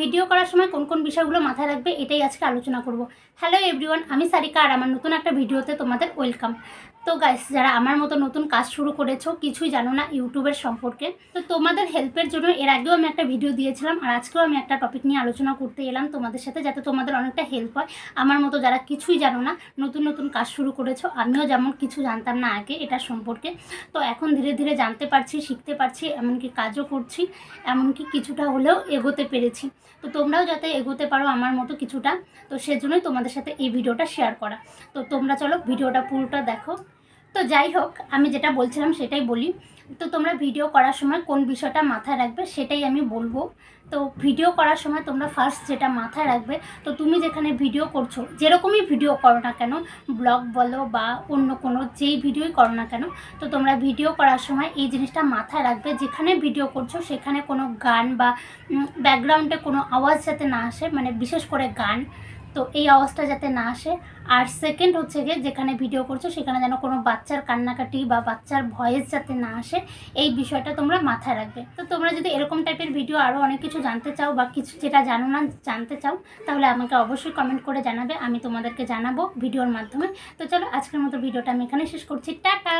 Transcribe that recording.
Video করার সময় কোন কোন বিষয়গুলো মাথায় রাখবে এটাই আজকে আলোচনা করব। হ্যালো এভরিওয়ান আমি সারিকা আর আমার নতুন একটা ভিডিওতে তোমাদের ওয়েলকাম তো গাইস যারা আমার মতো নতুন কাজ শুরু করেছ, কিছুই জানো না ইউটিউবের সম্পর্কে। তো তোমাদের হেল্পের জন্য এর আগেও আমি একটা ভিডিও দিয়েছিলাম, আর আজকেও আমি একটা টপিক নিয়ে আলোচনা করতে এলাম তোমাদের সাথে, যাতে তোমাদের অনেকটা হেল্প হয়। আমার মতো যারা কিছুই জানো না, নতুন নতুন কাজ শুরু করেছ, আমিও যেমন কিছু জানতাম না আগে এটার সম্পর্কে। তো এখন ধীরে ধীরে জানতে পারছি, শিখতে পারছি, এমনকি কাজও করছি, এমনকি কিছুটা হলেও এগোতে পেরেছি। তো তোমরাও যাতে এগোতে পারো আমার মতো কিছুটা, তো সেজন্যই তোমাদের সাথে এই ভিডিওটা শেয়ার করা। তো তোমরা চলো ভিডিওটা পুরোটা দেখো। তো যাই হোক, আমি যেটা বলছিলাম সেটাই বলি। তো তোমরা ভিডিও করার সময় কোন বিষয়টা মাথায় রাখবে সেটাই আমি বলব। তো ভিডিও করার সময় তোমরা ফার্স্ট যেটা মাথায় রাখবে, তো তুমি যেখানে ভিডিও করছ, যেরকমই ভিডিও করো না কেন ব্লগ বলো বা অন্য কোনো যেই ভিডিওই করো না কেন, তো তোমরা ভিডিও করার সময় এই জিনিসটা মাথায় রাখবে। যেখানে ভিডিও করছ সেখানে কোনো গান বা ব্যাকগ্রাউন্ডে কোনো আওয়াজ যাতে না আসে মানে বিশেষ করে গান তো এই আওয়াজটা যাতে না আসে। আর সেকেন্ড হচ্ছে গিয়ে যেখানে ভিডিও করছ, সেখানে যেন কোনো বাচ্চার কান্নাকাটি বা বাচ্চার ভয়েস যাতে না আসে, এই বিষয়টা তোমরা মাথায় রাখবে। তো তোমরা যদি এরকম টাইপের ভিডিও আরও অনেক কিছু জানতে চাও বা কিছু যেটা জানো না, জানতে চাও, তাহলে আমাকে অবশ্যই কমেন্ট করে জানাবে, আমি তোমাদেরকে জানাব ভিডিওর মাধ্যমে। তো চলো, আজকের মতো ভিডিওটা আমি এখানে শেষ করছি। টাটা!